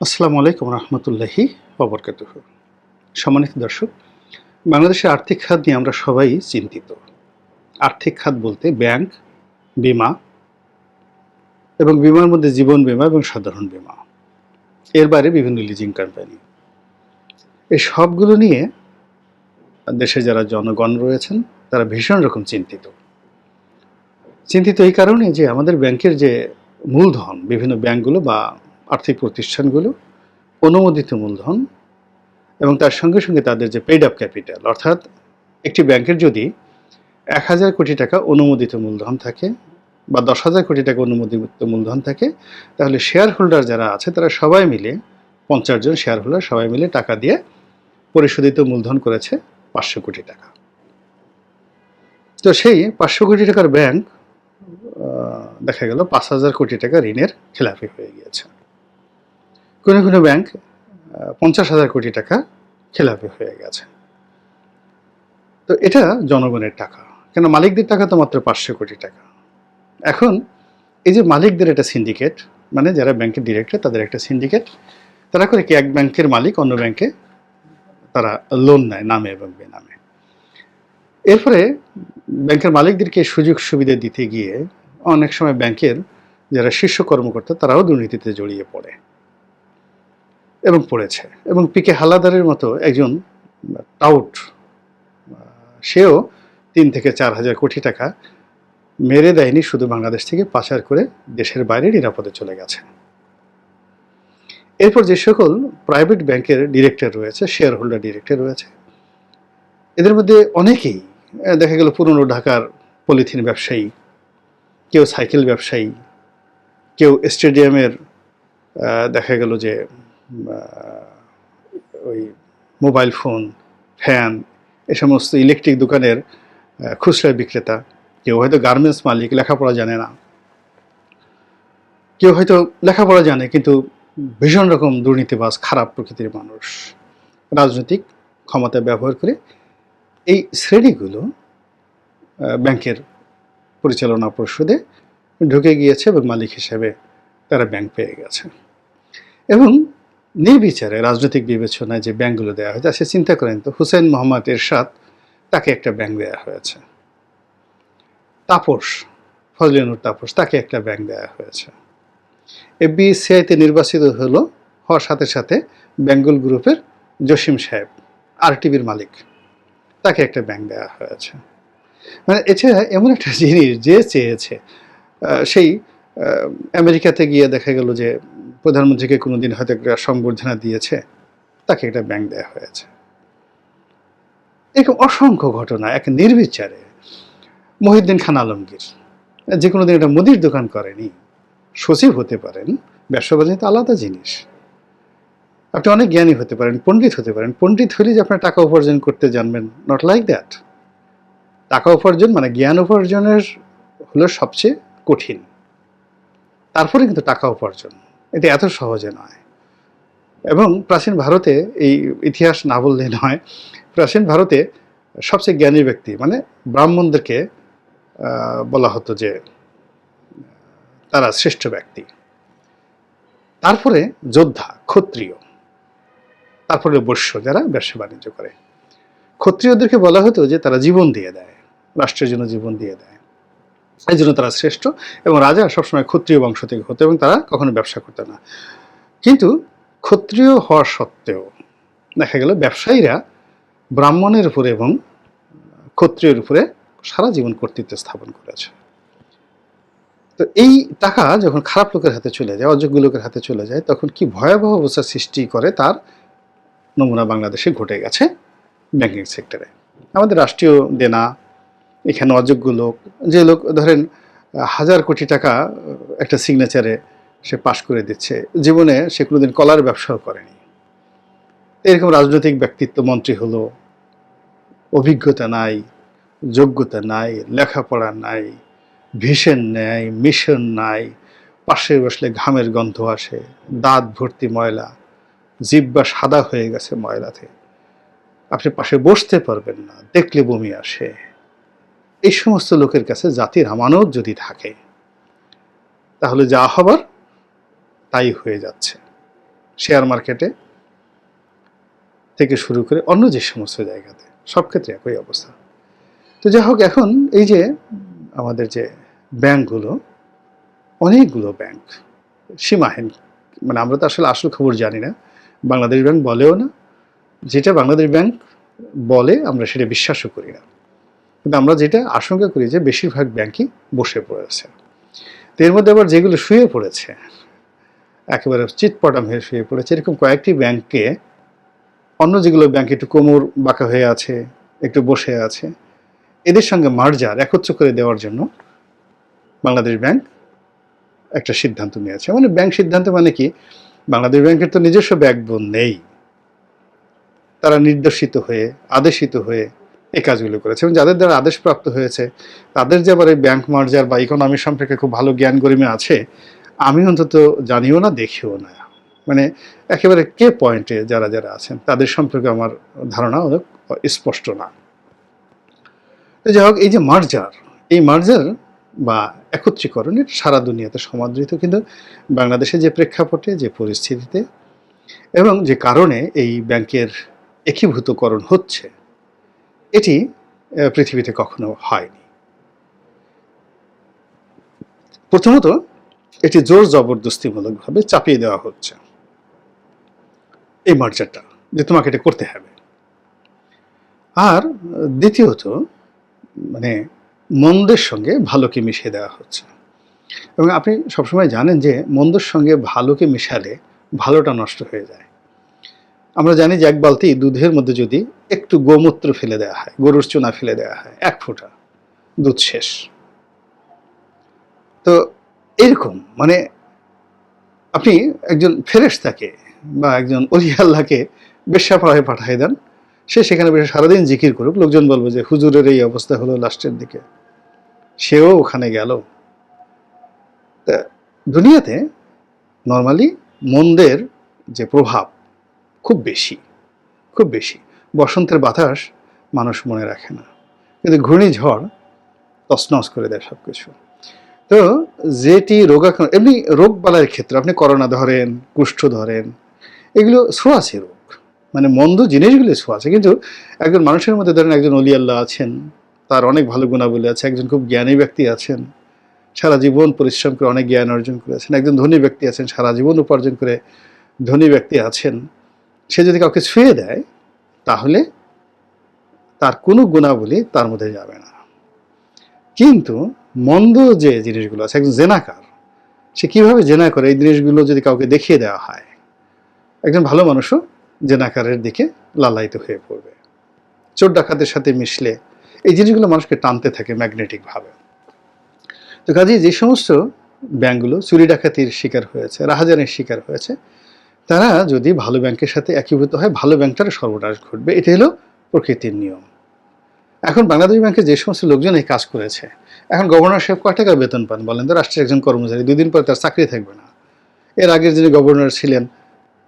আসসালামু আলাইকুম রহমতুল্লাহি অবরকাত সম্মানিত দর্শক, বাংলাদেশের আর্থিক খাত নিয়ে আমরা সবাই চিন্তিত। আর্থিক খাত বলতে ব্যাংক, বিমা এবং বিমার মধ্যে জীবন বিমা এবং সাধারণ বিমা। এর বাইরে বিভিন্ন লিজিং কোম্পানি এই সবগুলো নিয়ে দেশে যারা জনগণ রয়েছেন, তারা ভীষণ রকম চিন্তিত। চিন্তিত এই কারণে যে আমাদের ব্যাংকের যে মূলধন, বিভিন্ন ব্যাংকগুলো বা আর্থিক প্রতিষ্ঠানগুলো অনুমোদিত মূলধন এবং তার সঙ্গে সঙ্গে তাদের যে পেইড আপ ক্যাপিটাল অর্থাৎ একটি ব্যাংকের যদি এক হাজার কোটি টাকা অনুমোদিত মূলধন থাকে বা দশ হাজার কোটি টাকা অনুমোদিত মূলধন থাকে, তাহলে শেয়ার হোল্ডার যারা আছে তারা সবাই মিলে, পঞ্চাশ জন শেয়ার হোল্ডার সবাই মিলে টাকা দিয়ে পরিশোধিত মূলধন করেছে পাঁচশো কোটি টাকা। তো সেই পাঁচশো কোটি টাকার ব্যাংক দেখা গেল পাঁচ হাজার কোটি টাকা ঋণের খেলাপি হয়ে গিয়েছে। কোনো কোনো ব্যাংক পঞ্চাশ হাজার কোটি টাকা খেলাপি হয়ে গেছে। তো এটা জনগণের টাকা কেন মালিকদের টাকা তো মাত্র পাঁচশো কোটি টাকা। এখন এই যে মালিকদের একটা সিন্ডিকেট মানে যারা ব্যাংকের ডিরেক্টর তাদের একটা সিন্ডিকেট তারা করে কি এক ব্যাংকের মালিক অন্য ব্যাংকে তারা লোন নেয়, নামে এবং বেনামে। এরপরে ব্যাংকের মালিকদেরকে সুযোগ সুবিধা দিতে গিয়ে অনেক সময় ব্যাংকের যারা শীর্ষ কর্মকর্তা, তারাও দুর্নীতিতে জড়িয়ে পড়ে। এবং পড়েছে। এবং পিকে হালাদারের মতো একজন টাউট সেও তিন থেকে চার হাজার কোটি টাকা মেরে দেয়নি, শুধু বাংলাদেশ থেকে পাচার করে দেশের বাইরে নিরাপদে চলে গেছে। এরপর যে সকল প্রাইভেট ব্যাংকের ডিরেক্টর রয়েছে শেয়ার হোল্ডার ডিরেক্টর রয়েছে, এদের মধ্যে অনেকেই, দেখা গেল পুরনো ঢাকার পলিথিন ব্যবসায়ী, কেউ সাইকেল ব্যবসায়ী, কেউ স্টেডিয়ামের দেখা গেল যে ওই মোবাইল ফোন, ফ্যান, এ সমস্ত ইলেকট্রিক দোকানের খুচরা বিক্রেতা। কেউ হয়তো গার্মেন্টস মালিক, লেখাপড়া জানে না। কেউ হয়তো লেখাপড়া জানে, কিন্তু ভীষণ রকম দুর্নীতিবাজ, খারাপ প্রকৃতির মানুষ। রাজনৈতিক ক্ষমতা ব্যবহার করে এই শ্রেণীগুলো ব্যাংকের পরিচালনা পরিষদে ঢুকে গিয়েছে এবং মালিক হিসেবে তারা ব্যাংক পেয়ে গেছে। এবং নির্বিচারে রাজনৈতিক বিবেচনায় যে ব্যাংকগুলো দেওয়া হয়েছে, সে চিন্তা করেন তো, হুসেন মোহাম্মদ এরশাদ তাকে একটা ব্যাংক দেওয়া হয়েছে। তাপস ফজলিনুর তাপস তাকে একটা ব্যাংক দেওয়া হয়েছে। এফবিসিআইতে নির্বাচিত হলো, হওয়ার সাথে সাথে বেঙ্গল গ্রুপের জসিম সাহেব, আরটিভির মালিক, তাকে একটা ব্যাংক দেওয়া হয়েছে। মানে এছাড়া এমন একটা জিনিস যে চেয়েছে সেই আমেরিকাতে গিয়ে দেখা গেল যে প্রধানমন্ত্রীকে কোনোদিন হয়তো একটা সংবর্ধনা দিয়েছে, তাকে একটা ব্যাংক দেওয়া হয়েছে। এরকম অসংখ্য ঘটনা, এক নির্বিচারে। মহিউদ্দিন খান আলমগীর, যে কোনো দিন একটা মুদির দোকান করেনি, সচিব হতে পারেন ব্যবসা বাণিজ্য আলাদা জিনিস। আপনি অনেক জ্ঞানী হতে পারেন, পণ্ডিত হতে পারেন। পণ্ডিত হলে যে আপনার টাকা উপার্জন করতে জানবেন নট লাইক দ্যাট টাকা উপার্জন মানে জ্ঞান উপার্জনের হলো সবচেয়ে কঠিন। তারপরে কিন্তু টাকা উপার্জন। এটা এত সহজে নয়। এবং প্রাচীন ভারতে এই ইতিহাস না বললে নয়, প্রাচীন ভারতে সবচেয়ে জ্ঞানী ব্যক্তি মানে ব্রাহ্মণদেরকে বলা হতো যে, তারা শ্রেষ্ঠ ব্যক্তি। তারপরে যোদ্ধা, ক্ষত্রিয়, তারপরে বৈশ্য যারা ব্যবসা বাণিজ্য করে। ক্ষত্রিয়দেরকে বলা হতো যে তারা জীবন দিয়ে দেয়, রাষ্ট্রের জন্য জীবন দিয়ে দেয়। এই জন্য তারা শ্রেষ্ঠ এবং রাজা সবসময় ক্ষত্রিয় বংশ থেকে হতো এবং তারা কখনো ব্যবসা করতো না। কিন্তু ক্ষত্রিয় হওয়া সত্ত্বেও দেখা গেল ব্যবসায়ীরা ব্রাহ্মণের উপরে এবং ক্ষত্রিয়ের উপরে সারা জীবন কর্তৃত্ব স্থাপন করেছে। তো এই টাকা যখন খারাপ লোকের হাতে চলে যায়, অযোগ্য লোকের হাতে চলে যায়, তখন কি ভয়াবহ অবস্থা সৃষ্টি করে তার নমুনা বাংলাদেশে ঘটে গেছে ব্যাংকিং সেক্টরে আমাদের রাষ্ট্রীয় দেনা এখানে অযোগ্য লোক। যে লোক, ধরেন, হাজার কোটি টাকা একটা সিগনেচারে সে পাশ করে দিচ্ছে। জীবনে সে কোনোদিন কলার ব্যবসাও করেনি। এরকম রাজনৈতিক ব্যক্তিত্ব, মন্ত্রী হলো, অভিজ্ঞতা নাই, যোগ্যতা নাই, লেখাপড়া নাই ভিশন নাই মিশন নাই, পাশে বসলে ঘামের গন্ধ আসে, দাঁত ভর্তি ময়লা, জিব্বা সাদা হয়ে গেছে ময়লাতে। আপনি পাশে বসতে পারবেন না, দেখলে বমি আসে। এই সমস্ত লোকের কাছে জাতির আমানত যদি থাকে, তাহলে যা হবার তাই হয়ে যাচ্ছে। শেয়ার মার্কেটে থেকে শুরু করে অন্য যে সমস্ত জায়গাতে, সব ক্ষেত্রে একই অবস্থা। তো যাই হোক, এখন এই যে আমাদের যে ব্যাংকগুলো, অনেকগুলো ব্যাংক, সীমাহীন মানে আমরা তো আসলে আসল খবর জানি না, বাংলাদেশ ব্যাংক বলেও না। যেটা বাংলাদেশ ব্যাংক বলে, আমরা সেটা বিশ্বাসও করি না। কিন্তু আমরা যেটা আশঙ্কা করি যে বেশিরভাগ ব্যাংকই বসে পড়েছে। তো এর মধ্যে আবার যেগুলো শুয়ে পড়েছে, একেবারে চিটপটাম হয়ে শুয়ে পড়েছে, এরকম কয়েকটি ব্যাংককে অন্য যেগুলো ব্যাংক একটু কোমর বাঁকা হয়ে আছে, একটু বসে আছে, এদের সঙ্গে মার্জার একত্র করে দেওয়ার জন্য বাংলাদেশ ব্যাংক একটা সিদ্ধান্ত নিয়েছে। মানে ব্যাংক সিদ্ধান্ত মানে কি? বাংলাদেশ ব্যাংকের তো নিজস্ব ব্যাকবোন নেই। তারা নির্দেশিত হয়ে, আদেশিত হয়ে এই কাজগুলো করেছে। এবং যাদের দ্বারা আদেশপ্রাপ্ত হয়েছে, তাদের যে আবার এই ব্যাংক মার্জার বা ইকোনমি সম্পর্কে খুব ভালো জ্ঞান গরিমে আছে, আমি অন্তত জানিও না, দেখিও না। মানে একেবারে কে পয়েন্টে যারা যারা আছেন, তাদের সম্পর্কে আমার ধারণা অনেক স্পষ্ট না। যাই হোক, এই যে মার্জার এই মার্জার বা একত্রীকরণের সারা দুনিয়াতে সমাদৃত কিন্তু বাংলাদেশে যে প্রেক্ষাপটে, যে পরিস্থিতিতে এবং যে কারণে এই ব্যাংকের একীভূতকরণ হচ্ছে। এটি পৃথিবীতে কখনো হয়নি। প্রথমত, এটি জোর জবরদস্তিমূলকভাবে চাপিয়ে দেওয়া হচ্ছে। এই মার্জারটা, যে তোমাকে এটা করতে হবে। আর, দ্বিতীয়ত মানে মন্দের সঙ্গে ভালোকে মিশিয়ে দেওয়া হচ্ছে। এবং আপনি সবসময় জানেন যে, মন্দর সঙ্গে ভালোকে মিশালে ভালোটা নষ্ট হয়ে যায়। আমরা জানি যে এক বালতি দুধের মধ্যে যদি একটু গোমূত্র ফেলে দেওয়া হয়, গরুর চুনা ফেলে দেওয়া হয়, এক ফোঁটা দুধ শেষ। তো এরকম মানে আপনি একজন ফেরেশতাকে বা একজন অলি আল্লাহকে বেশ্যাপাড়ায় পাঠিয়ে দেন, সে সেখানে বসে সারাদিন জিকির করুক, লোকজন বলবে যে, হুজুরের এই অবস্থা হলো লাস্টের দিকে। সেও ওখানে গেল। দুনিয়াতে নর্মালি মন্দের যে প্রভাব খুব বেশি খুব বেশি। বসন্তের বাতাস মানুষ মনে রাখে না। কিন্তু ঘূর্ণিঝড় তছনছ করে দেয় সব কিছু তো যেটি রোগাক্রান্ত, এমনি রোগ বালাইয়ের ক্ষেত্রে আপনি করোনা ধরেন, কুষ্ঠ ধরেন, এগুলো ছোঁয়াছে রোগ। মানে মন্দ জিনিসগুলো ছোঁয়াছে কিন্তু একজন মানুষের মধ্যে ধরেন একজন অলি আল্লাহ আছেন, তার অনেক ভালো গুণাবলী আছে, একজন খুব জ্ঞানী ব্যক্তি আছেন, সারা জীবন পরিশ্রম করে অনেক জ্ঞান অর্জন করেছেন, একজন ধনী ব্যক্তি আছেন, সারা জীবন উপার্জন করে ধনী ব্যক্তি আছেন। সে যদি কাউকে ছুঁয়ে দেয়, তাহলে তার কোনো গুণাবলী তার মধ্যে যাবে না। কিন্তু মন্দ যে জিনিসগুলো আছে, একজন জেনাকার, সে কীভাবে জেনা করে? এই জিনিসগুলো যদি কাউকে দেখিয়ে দেওয়া হয়, একজন ভালো মানুষও জেনাকারের দিকে লালায়িত হয়ে পড়বে। চোর ডাকাতের সাথে মিশলে এই জিনিসগুলো মানুষকে টানতে থাকে ম্যাগনেটিকভাবে তো কাজেই যে সমস্ত ব্যাংকগুলো চুরি ডাকাতির শিকার হয়েছে, রাহাজানের শিকার হয়েছে তারা যদি ভালো ব্যাংকের সাথে একীভূত হয়, ভালো ব্যাংকটার সর্বনাশ ঘটবে। এটা হলো প্রকৃতির নিয়ম। এখন বাংলাদেশ ব্যাংকে যে সমস্ত লোকজন এই কাজ করেছে, এখন গভর্নর সাহেব কয় টাকা বেতন পান বলেন? তো রাষ্ট্রের একজন কর্মচারী দুদিন পরে তার চাকরি থাকবে না। এর আগের যিনি গভর্নর ছিলেন,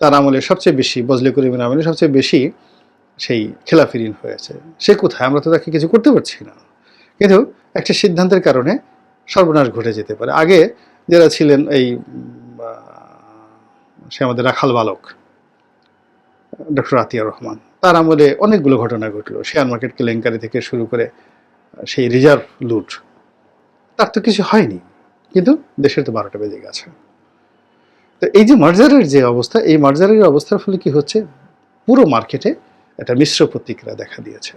তার আমলে সবচেয়ে বেশি, বজলে করিমের আমলে সবচেয়ে বেশি সেই খেলাফি ঋণ হয়েছে। সে কোথায়? আমরা তো তাকে কিছু করতে পারছি না। কিন্তু একটা সিদ্ধান্তের কারণে সর্বনাশ ঘটে যেতে পারে। আগে যারা ছিলেন এই সে আমাদের রাখাল বালক, ডক্টর আতিয়া রহমান। তার আমলে অনেকগুলো ঘটনা ঘটলো। শেয়ার মার্কেট কেলেঙ্কারি থেকে শুরু করে সেই রিজার্ভ লুট, তার তো কিছু হয়নি। কিন্তু দেশের তো বারোটা বেজে গেছে। তো এই যে মার্জারের যে অবস্থা, এই মার্জারের অবস্থার ফলে কি হচ্ছে? পুরো মার্কেটে একটা মিশ্র প্রতিক্রিয়া দেখা দিয়েছে।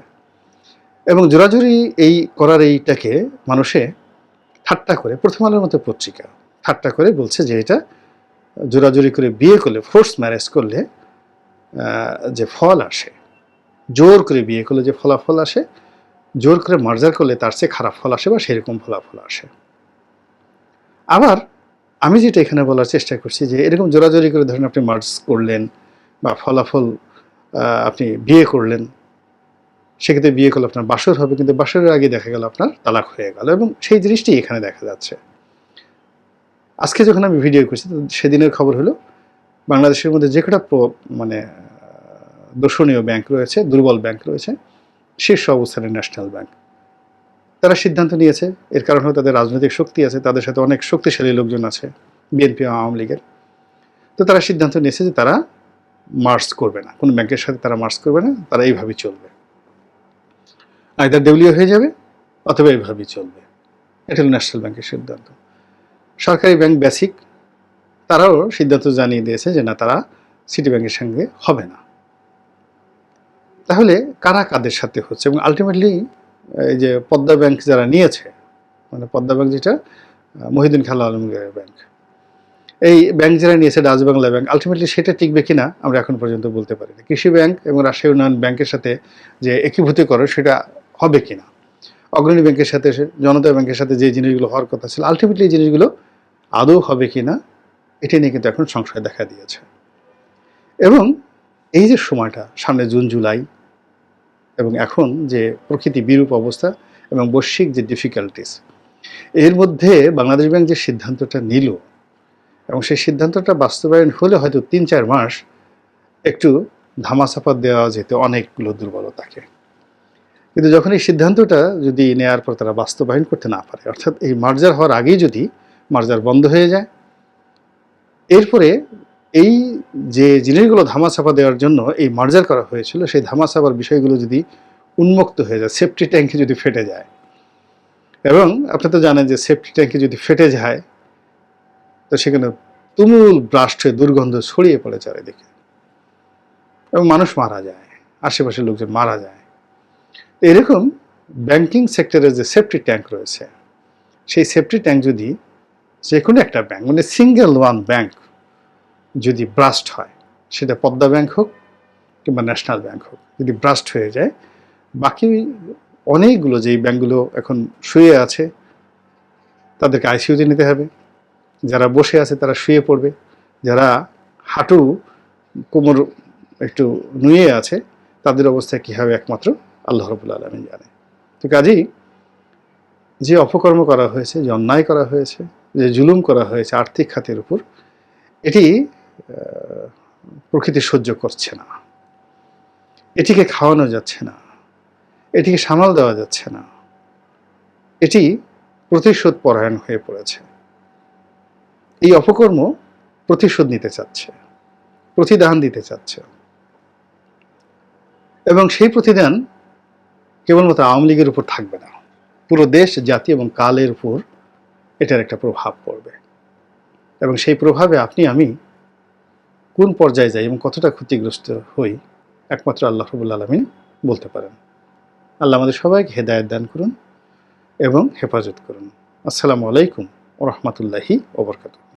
এবং জোরাজুরি এই করার এইটাকে মানুষে ঠাট্টা করে প্রথম আলোর মতো পত্রিকা, ঠাট্টা করে বলছে যে এটা জোরাজুরি করে বিয়ে করলে ফোর্স ম্যারেজ করলে যে ফল আসে, জোর করে বিয়ে করলে যে ফলাফল আসে, জোর করে মার্জার করলে তার চেয়ে খারাপ ফল আসে বা সেরকম ফলাফল আসে। আবার আমি যেটা এখানে বলার চেষ্টা করছি যে এরকম জোরাজোরি করে ধরেন আপনি মার্জ করলেন বা ফলাফল আপনি বিয়ে করলেন, সেক্ষেত্রে বিয়ে করলে আপনার বাসর হবে, কিন্তু বাসরের আগে দেখা গেল আপনার তালাক হয়ে গেল এবং সেই জিনিসটি এখানে দেখা যাচ্ছে। আজকে যখন আমি ভিডিও করছি সেদিনের খবর হলো, বাংলাদেশের মধ্যে যে কটা মানে দর্শনীয় ব্যাংক রয়েছে, দুর্বল ব্যাংক রয়েছে, শীর্ষ অবস্থানে ন্যাশনাল ব্যাংক তারা সিদ্ধান্ত নিয়েছে, এর কারণ হলো তাদের রাজনৈতিক শক্তি আছে, তাদের সাথে অনেক শক্তিশালী লোকজন আছে বিএনপি আওয়ামী লীগের। তো তারা সিদ্ধান্ত নিয়েছে যে তারা মার্চ করবে না, কোনো ব্যাংকের সাথে তারা মার্চ করবে না, তারা এইভাবেই চলবে। আইদার ডব্লিউ হয়ে যাবে, অথবা এইভাবেই চলবে। এটা হলো ন্যাশনাল ব্যাংকের সিদ্ধান্ত। সরকারি ব্যাংক বেসিক তারাও সিদ্ধান্ত জানিয়ে দিয়েছে যে না তারা সিটি ব্যাংকের সঙ্গে হবে না। তাহলে কারা কাদের সাথে হচ্ছে? এবং আলটিমেটলি এই যে পদ্মা ব্যাংক যারা নিয়েছে মানে পদ্মা ব্যাংক যেটা আহ, মহিউদ্দিন খালা আলমগীরের ব্যাংক এই ব্যাংক যারা নিয়েছে ডাচ বাংলা ব্যাংক আলটিমেটলি সেটা টিকবে কিনা আমরা এখন পর্যন্ত বলতে পারি কৃষি ব্যাংক এবং রাষ্ট্রীয় উন্নয়ন ব্যাংকের সাথে যে একীভূত করো সেটা হবে কিনা? অগ্রণী ব্যাংকের সাথে জনতা ব্যাংকের সাথে যে জিনিসগুলো হওয়ার কথা ছিল আলটিমেটলি এই জিনিসগুলো আদৌ হবে কি না, এটি নিয়ে কিন্তু এখন সংশয় দেখা দিয়েছে। এবং এই যে সময়টা, সামনে জুন, জুলাই, এবং এখন যে প্রকৃতি বিরূপ অবস্থা এবং বৈশ্বিক যে ডিফিকাল্টিস এর মধ্যে বাংলাদেশ ব্যাংক যে সিদ্ধান্তটা নিল, এবং সেই সিদ্ধান্তটা বাস্তবায়ন হলে হয়তো তিন, চার মাস একটু ধামাচাপা দেওয়া যেত অনেকগুলো দুর্বলতাকে। কিন্তু যখন এই সিদ্ধান্তটা যদি নেয়ার পর তারা বাস্তবায়ন করতে না পারে, অর্থাৎ এই মার্জার হওয়ার আগেই যদি মার্জার বন্ধ হয়ে যায়, এরপরে এই যে জিনিসগুলো ধামাচাপা দেওয়ার জন্য এই মার্জার করা হয়েছিল, সেই ধামাচাপার বিষয়গুলো যদি উন্মুক্ত হয়ে যায়, সেফটি ট্যাঙ্কি যদি ফেটে যায়, এবং আপনি তো জানেন যে সেফটি ট্যাঙ্কি যদি ফেটে যায়, তো সেখানে তুমুল ব্রাস্ট হয়ে দুর্গন্ধ ছড়িয়ে পড়ে চারিদিকে। এবং মানুষ মারা যায়, আশেপাশের লোকজন মারা যায়। এরকম ব্যাংকিং সেক্টরের যে সেফটি ট্যাঙ্ক রয়েছে, সেই সেফটি ট্যাঙ্ক যদি যে কোনো একটা ব্যাংক মানে সিঙ্গেল ওয়ান ব্যাংক যদি ব্রাস্ট হয়, সেটা পদ্মা ব্যাংক হোক কিংবা ন্যাশনাল ব্যাংক হোক, যদি ব্রাস্ট হয়ে যায়, বাকি অনেকগুলো যেই ব্যাংকগুলো এখন শুয়ে আছে, তাদেরকে আইসিইউতে নিতে হবে। যারা বসে আছে তারা শুয়ে পড়বে। যারা হাঁটু কোমর একটু নুয়ে আছে, তাদের অবস্থা কী হবে একমাত্র আল্লাহ রবুল আলমী জানে। তো কাজেই যে অপকর্ম করা হয়েছে, যে অন্যায় করা হয়েছে, যে জুলুম করা হয়েছে আর্থিক খাতের উপর, এটি প্রকৃতি সহ্য করছে না। এটিকে খাওয়ানো যাচ্ছে না। এটিকে সামাল দেওয়া যাচ্ছে না। এটি প্রতিশোধ পরায়ণ হয়ে পড়েছে। এই অপকর্ম প্রতিশোধ নিতে চাচ্ছে, প্রতিদান দিতে চাচ্ছে। এবং সেই প্রতিদান কেবলমাত্র আওয়ামী লীগের উপর থাকবে না। পুরো দেশ, জাতি এবং কালের উপর এটার একটা প্রভাব পড়বে। এবং সেই প্রভাবে আপনি, আমি কোন পর্যায়ে যাই এবং কতটা ক্ষতিগ্রস্ত হই, একমাত্র আল্লাহ রবুল আলমিন বলতে পারেন। আল্লাহ আমাদের সবাইকে হেদায়ত দান করুন এবং হেফাজত করুন। আসসালামু আলাইকুম ও রহমতুল্লাহি ওবরকাত